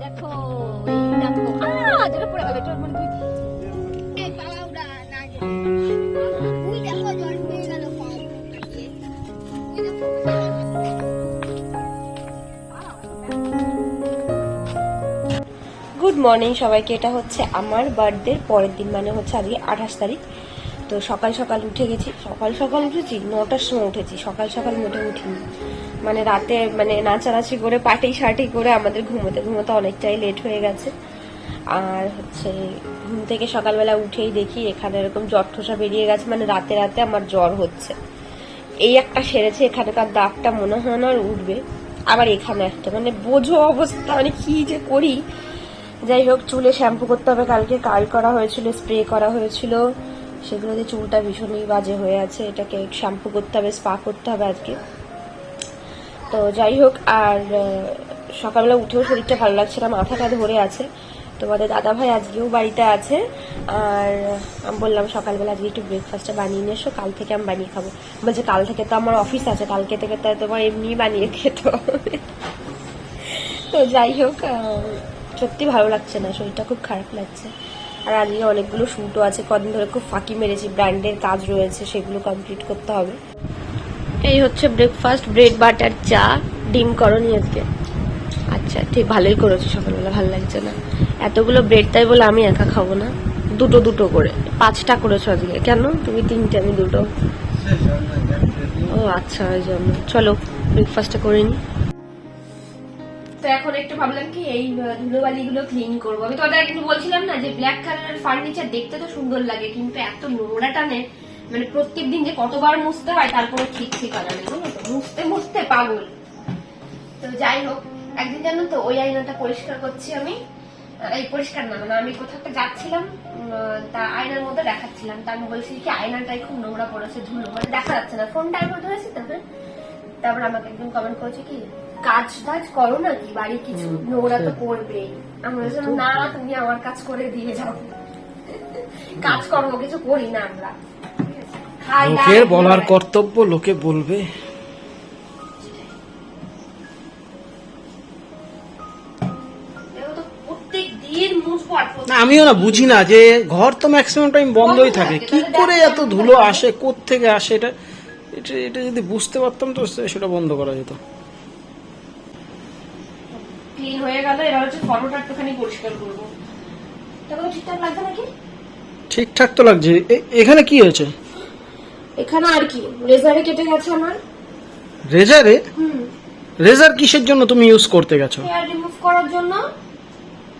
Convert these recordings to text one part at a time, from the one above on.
দেখো এটা। Good morning সবাইকে। এটা হচ্ছে আমার বার্থডের পরের দিন মানে হচ্ছে আজকে আঠাশ তারিখ। তো সকাল সকাল উঠে গেছি। সকাল সকাল উঠেছি? নটার সময় উঠেছি। সকাল সকাল মোটে উঠিনি। মানে রাতে মানে নাচানাচি করে, পার্টি শার্টি করে আমাদের ঘুমোতে ঘুমোতে অনেকটাই লেট হয়ে গেছে। আর হচ্ছে ঘুম থেকে সকালবেলা উঠেই দেখি এখানে এরকম জ্বর ঠোসা বেরিয়ে গেছে। মানে রাতে রাতে আমার জ্বর হচ্ছে। এই একটা সেরেছে, এখানকার দাগটা মনে হয় না আর উঠবে। আবার এখানে একটা। মানে বোঝো অবস্থা মানে কি যে করি। যাই হোক, চুলে শ্যাম্পু করতে হবে কালকে। কাল করা হয়েছিল স্প্রে করা হয়েছিল। সেগুলোতে চুলটা ভীষণই বাজে হয়ে আছে, এটাকে শ্যাম্পু করতে হবে স্পা করতে হবে আজকে। তো যাই হোক, আর সকালবেলা উঠেও শরীরটা ভালো লাগছে না, মাথাটা ধরে আছে। তোমাদের দাদা ভাই আজকেও বাড়িতে আছে, আর আমি বললাম সকালবেলা আজকে একটু ব্রেকফাস্টটা বানিয়ে নিয়ে এসো, কাল থেকে আমি বানিয়ে খাব। বলছে, কাল থেকে তো আমার অফিস আছে, কালকে থেকে তো তোমার এমনি বানিয়ে খেতে তো যাই হোক সত্যি ভালো লাগছে না, শরীরটা খুব খারাপ লাগছে। আর আজকে অনেকগুলো শ্যুটও আছে। কদিন ধরে খুব ফাঁকি মেরেছি। ব্র্যান্ডের কাজ রয়েছে, সেগুলো কমপ্লিট করতে হবে। এই হচ্ছে ব্রেকফাস্ট ব্রেড বাটার চা, ডিম করনি আজকে। আচ্ছা ঠিক, ভালোই করেছ সকালবেলা, ভালো লাগছে না। এতগুলো ব্রেড তাই বলে আমি একা খাব না। দুটো দুটো করে। পাঁচটা করেছ আজকে। কেন? তুমি তিনটে, আমি দুটো। ও আচ্ছা ওই জন্য। চলো ব্রেকফাস্টটা করে নিই তো এখন একটু ভাবলাম কি এই ধুলোবালি গুলো ক্লিন করব। আমি তো কিন্তু বলছিলাম না যে ব্ল্যাক কালারের ফার্নিচার দেখতে তো সুন্দর লাগে, কিন্তু এত নোংরা টানে মানে প্রত্যেক দিন যে কতবার মুছতে হয় তারপরে ঠিক বুঝলো তো? মুছতে মুছতে পাগল। তো যাই হোক, একদিন জানো তো ওই আয়নাটা পরিষ্কার করছি আমি। এই পরিষ্কার না মানে আমি কোথাও একটা যাচ্ছিলাম তা আয়নার মধ্যে দেখাচ্ছিলাম। তা আমি বলছি কি আয়নাটাই খুব নোংরা পড়েছে, ধুলো মানে দেখা যাচ্ছে না। ফোনটা একবার ধরেছি তারপরে, তারপর আমাকে একজন কমেন্ট করেছে কি কাজ টাজ করো না কি? বাড়ি কিছু নোংরা তো করবেই। আমি বলছিলাম না তুমি আমার কাজ করে দিয়ে যাও। কাজ কর্ম কিছু করি না আমরা। লোকের বলার কর্তব্য লোকে বলবে। না আমিও না বুঝি না যে ঘর তো ম্যাক্সিমাম টাইম বন্ধই থাকে। কি করে এত ধুলো আসে থেকে আসে? এটা এটা এটা যদি বুঝতে পারতাম তো সেটা বন্ধ করা যেত। ক্লিন হয়ে গেল? এবার হচ্ছে ফটোটা একটুখানি পরিষ্কার করব। দেখো তো ঠিকঠাক লাগছে নাকি? ঠিকঠাক তো লাগছে। এ- এখানে কি হয়েছে? এখানে আর কি? রেজারে কেটে গেছে আমার। রেজারে রেজার কিসের জন্য তুমি ইউজ করতে গেছো? হেয়ার রিমুভ করার জন্য।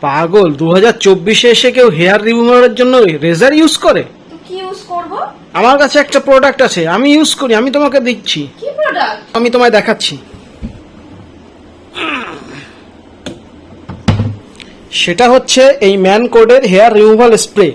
পাগল দু হাজার চব্বিশে এসে কেউ হেয়ার রিমুভারের জন্য রেজার ইউজ করে? কি ইউজ করব? আমার কাছে একটা প্রোডাক্ট আছে আমি ইউজ করি আমি তোমাকে দিচ্ছি। কি প্রোডাক্ট আমি তোমায় দেখাচ্ছি। সেটা হচ্ছে এই ম্যান কোডের হেয়ার রিমুভাল স্প্রে।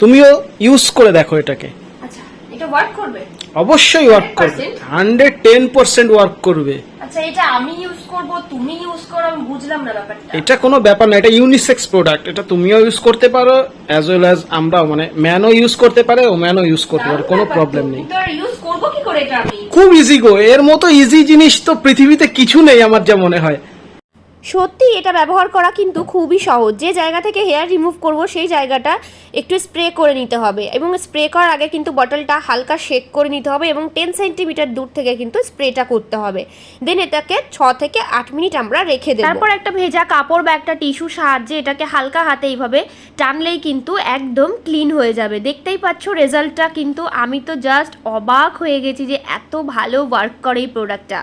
তুমিও ইউজ করে দেখো এটাকে। আচ্ছা এটা ওয়ার্ক করবে? অবশ্যই ওয়ার্ক করবে। হান্ড্রেড টেন পার্সেন্ট ওয়ার্ক করবে। আচ্ছা এটা আমি ইউজ করব তুমি ইউজ করো আমি বুঝলাম না ব্যাপারটা। এটা কোনো ব্যাপার না এটা ইউনিসেক্স প্রোডাক্ট এটা তুমিও ইউজ করতে পারো অ্যাজ ওয়েল অ্যাজ আমরাও মানে ম্যানও ইউজ করতে পারে ও ম্যানও ইউজ করতে পারে কোনো প্রবলেম নেই। ইউজ করব কি করে এটা আমি? খুব ইজি গো এর মতো ইজি জিনিস তো পৃথিবীতে কিছু নেই আমার যা মনে হয়। সত্যি এটা ব্যবহার করা কিন্তু খুবই সহজ। যে জায়গা থেকে হেয়ার রিমুভ করব সেই জায়গাটা একটু স্প্রে করে নিতে হবে এবং স্প্রে করার আগে কিন্তু বটলটা হালকা শেক করে নিতে হবে এবং টেন সেন্টিমিটার দূর থেকে কিন্তু স্প্রেটা করতে হবে। দেন এটাকে ছ থেকে আট মিনিট আমরা রেখে দেবো। তারপর একটা ভেজা কাপড় বা একটা টিস্যু সাহায্যে এটাকে হালকা হাতে এইভাবে টানলেই কিন্তু একদম ক্লিন হয়ে যাবে। দেখতেই পাচ্ছ রেজাল্টটা কিন্তু আমি তো জাস্ট অবাক হয়ে গেছি যে এত ভালো ওয়ার্ক করে এই প্রোডাক্টটা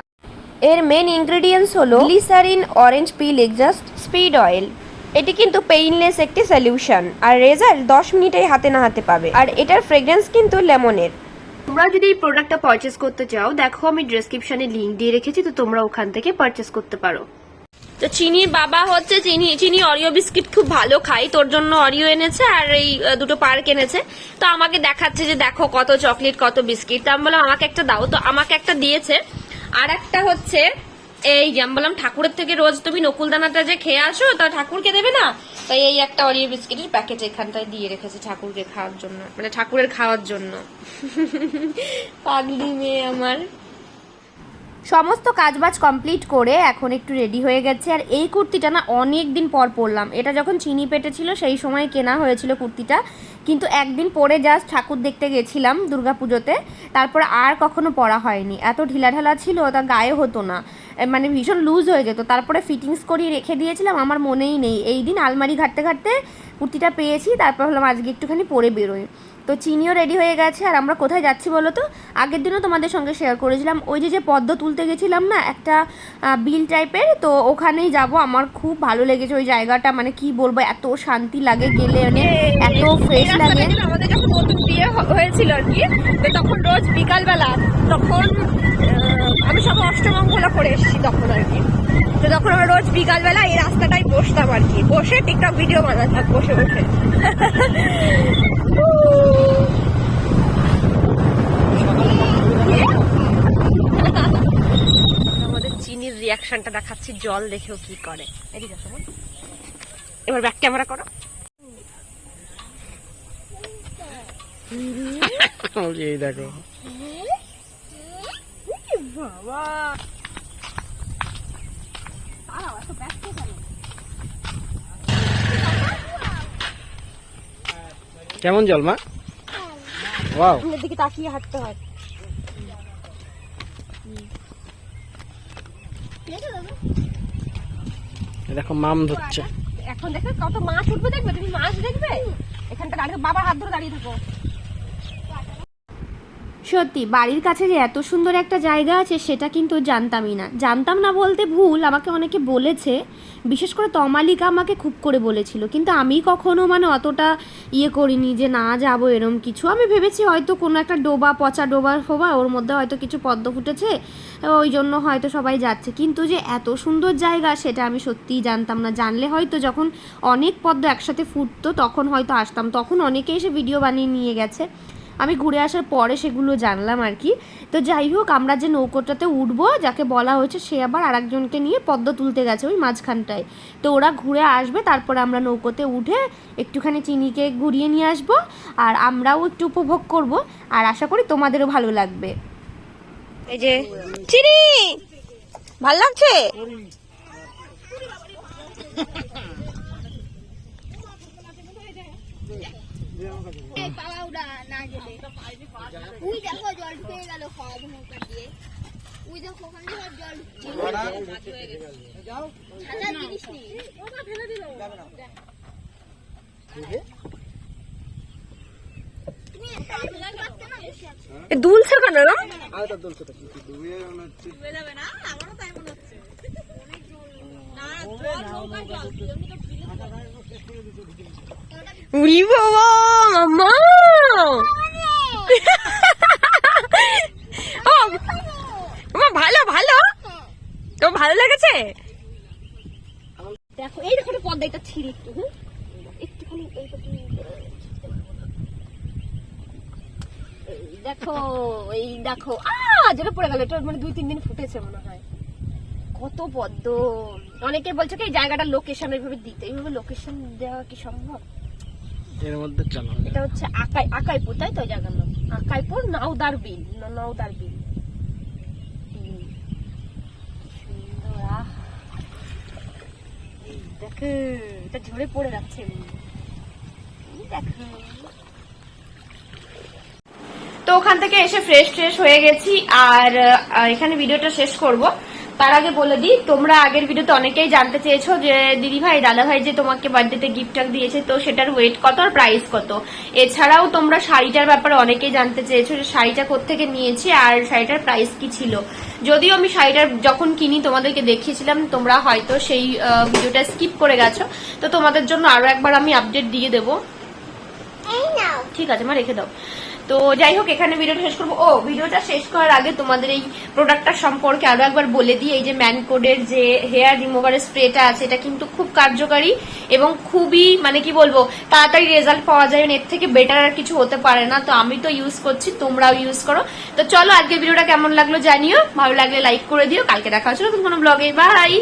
এর মেন ইনগ্রেডিয়েন্টস হলো glycerin orange peel extract speed oil এটি কিন্তু পেইনলেস একটি সলিউশন আর রেজাল্ট দশ মিনিটেই হাতে না হাতে পাবে। আর এটার ফ্রেগ্রেন্স কিন্তু লেমনের তোমরা যদি এই প্রোডাক্টটা পারচেস করতে চাও দেখো আমি ডেসক্রিপশনে লিংক দিয়ে রেখেছি তো তোমরা ওখান থেকে পারচেস করতে পারো। তো চিনির বাবা হচ্ছে চিনি চিনি অরিও বিস্কিট খুব ভালো খাই তোর জন্য অরিও এনেছে আর এই দুটো পার্ক এনেছে। তো আমাকে দেখাচ্ছে যে দেখো কত চকলেট কত বিস্কিট তো আমি বললাম আমাকে একটা দাও। তো আমাকে একটা দিয়েছে। আর একটা হচ্ছে এই যে আমি বললাম ঠাকুরের থেকে রোজ তুমি নকুলদানাটা যে খেয়ে আসো তা ঠাকুরকে দেবে না? তাই এই একটা অরিও বিস্কিটের প্যাকেট এখানটায় দিয়ে রেখেছে ঠাকুরকে খাওয়ার জন্য মানে ঠাকুরের খাওয়ার জন্য। পাগলি মেয়ে আমার। সমস্ত কাজবাজ কমপ্লিট করে এখন একটু রেডি হয়ে গেছে। আর এই কুর্তিটা না অনেক দিন পর পরলাম। এটা যখন চিনি পেটে ছিল, সেই সময় কেনা হয়েছিল কুর্তিটা। কিন্তু একদিন পরে জাস্ট ঠাকুর দেখতে গেছিলাম দুর্গাপুজোতে। তারপর আর কখনো পরা হয়নি। এত ঢিলাঢালা ছিল, তা গায়ে হতো না। মানে ভীষণ লুজ হয়ে যেত। তারপরে ফিটিংস করিয়ে রেখে দিয়েছিলাম, আমার মনেই নেই। এই দিন আলমারি ঘাটতে ঘাটতে কুর্তিটা পেয়েছি, তারপর হলাম আজকে একটুখানি পরে বেরোই। তো চিনিও রেডি হয়ে গেছে আর আমরা কোথায় যাচ্ছি বলো তো? আগের দিনও তোমাদের সঙ্গে শেয়ার করেছিলাম। ওই যে যে পদ্ম তুলতে গেছিলাম না একটা বিল টাইপের তো ওখানেই যাব। আমার খুব ভালো লেগেছে ওই জায়গাটা। মানে কি বলব এত শান্তি লাগে গেলে মানে এত ফ্রেশ লাগে। আমাদের যখন নতুন বিয়ে হয়েছিল আর কি। তখন রোজ বিকালবেলা তখন আমি সব অষ্টমঙ্গলা করে এসেছি তখন আর কি। তো তখন আমরা রোজ বিকালবেলা এই রাস্তাটাই বসতাম আর কি। বসে টিকটক ভিডিও বানাতাম বসে বসে। চিনির রিয়াকশনটা দেখাচ্ছি জল দেখেও কি করে। এবার ব্যাক ক্যামেরা করো। এই দেখো। কেমন জল মা? ওয়াও ফুলের দিকে তাকিয়ে হাঁটতে হয়। দেখো মাম ধরছে। এখন দেখো কত মাছ উঠবে দেখবে? তুমি মাছ দেখবে? এখানটা দাঁড়িয়ে বাবার হাত ধরে দাঁড়িয়ে থাকো। সত্যি, বাড়ির কাছে যে এত সুন্দর একটা জায়গা আছে সেটা কিন্তু জানতামই না। জানতাম না বলতে ভুল, আমাকে অনেকে বলেছে, বিশেষ করে তমালিকা আমাকে খুব করে বলেছিল। কিন্তু আমি কখনো মানে অতটা ইয়ে করিনি যে না যাব এরম কিছু। আমি ভেবেছি হয়তো কোনো একটা ডোবা, পচা ডোবা ফোবা ওর মধ্যে হয়তো কিছু পদ্ম ফুটেছে, ওই জন্য হয়তো সবাই যাচ্ছে। কিন্তু যে এত সুন্দর জায়গা সেটা আমি সত্যিই জানতাম না। জানলে হয়তো যখন অনেক পদ্ম একসাথে ফুটতো, তখন হয়তো আসতাম। তখন অনেকে এসে ভিডিও বানিয়ে নিয়ে গেছে। আমি ঘুরে আসার পরে সেগুলো জানলাম আর কি। তো যাই হোক, আমরা যে নৌকোটাতে উঠবো, যাকে বলা হয়েছে সে আবার আরেকজনকে নিয়ে পদ্ম তুলতে গেছে ওই মাঝখানটায়। তো ওরা ঘুরে আসবে, তারপরে আমরা নৌকোতে উঠে একটুখানি চিনিকে ঘুরিয়ে নিয়ে আসব আর আমরাও একটু উপভোগ করব আর আশা করি তোমাদেরও ভালো লাগবে। এই যে চিনি! ভালো লাগছে? এই পাওয়া না গেলে। উই দেখো জল পেয়ে গেল সব নৌকা দিয়ে। উই দেখো ওখানে সব জল ছাতার জিনিস নেই। তুমি একটা ফেলার পারতে না বসে আছো? দুলছে কেন না? উড়ি বাবা মামা ও মামা ভালো ভালো? তো ভালো লেগেছে? দেখো এই দেখো এটা ছিঁড়ি একটু একটুখানি দেখো এই দেখো আ যেটা পড়ে গেল এটা মানে দুই তিন দিন ফুটেছে মনে হয়। কত পদ্ম অনেকে বলছে কি এই জায়গাটার লোকেশন এইভাবে দিতে। এইভাবে লোকেশন দেওয়া কি সম্ভব? এর মধ্যে চলো এটা হচ্ছে আকাই আকাইপুর তাই তো জায়গার নাম? আকাইপুর নাওদার বিল না নাওদার বিল। দেখো এটা ঝরে পড়ে যাচ্ছে। দেখো। তো ওখান থেকে এসে ফ্রেশ ফ্রেশ হয়ে গেছি আর এখানে ভিডিওটা শেষ করব। তার আগে বলে দিই তোমরা আগের ভিডিওতে অনেকেই জানতে চেয়েছো যে দিদি ভাই দাদা ভাই যে তোমাকে বার্থডেতে গিফট দিয়েছে তো সেটার ওয়েট কত আর প্রাইস কত? এছাড়াও তোমরা শাড়িটার ব্যাপারে অনেকেই জানতে চেয়েছো যে শাড়িটা কোত্থেকে নিয়েছি আর শাড়িটার প্রাইস কি ছিল? যদিও আমি শাড়িটার যখন কিনি তোমাদেরকে দেখিয়েছিলাম তোমরা হয়তো সেই ভিডিওটা স্কিপ করে গেছো। তো তোমাদের জন্য আরও একবার আমি আপডেট দিয়ে দেবো। ঠিক আছে মা রেখে দাও। তো যাই হোক, এখানে ভিডিওটা শেষ করব। ও, ভিডিওটা শেষ করার আগে তোমাদের এই প্রোডাক্টটার সম্পর্কে আরও একবার বলে দিই। এই যে ম্যানকোডের যে হেয়ার রিমুভারের স্প্রেটা আছে, এটা কিন্তু খুব কার্যকারী এবং খুবই মানে কি বলব, তাড়াতাড়ি রেজাল্ট পাওয়া যায়। এর থেকে বেটার আর কিছু হতে পারে না। তো আমি তো ইউজ করছি, তোমরাও ইউজ করো। তো চলো আজকে ভিডিওটা কেমন লাগল জানিও। ভালো লাগলে লাইক করে দিও। কালকে দেখা হচ্ছে নতুন কোনো ব্লগে বাই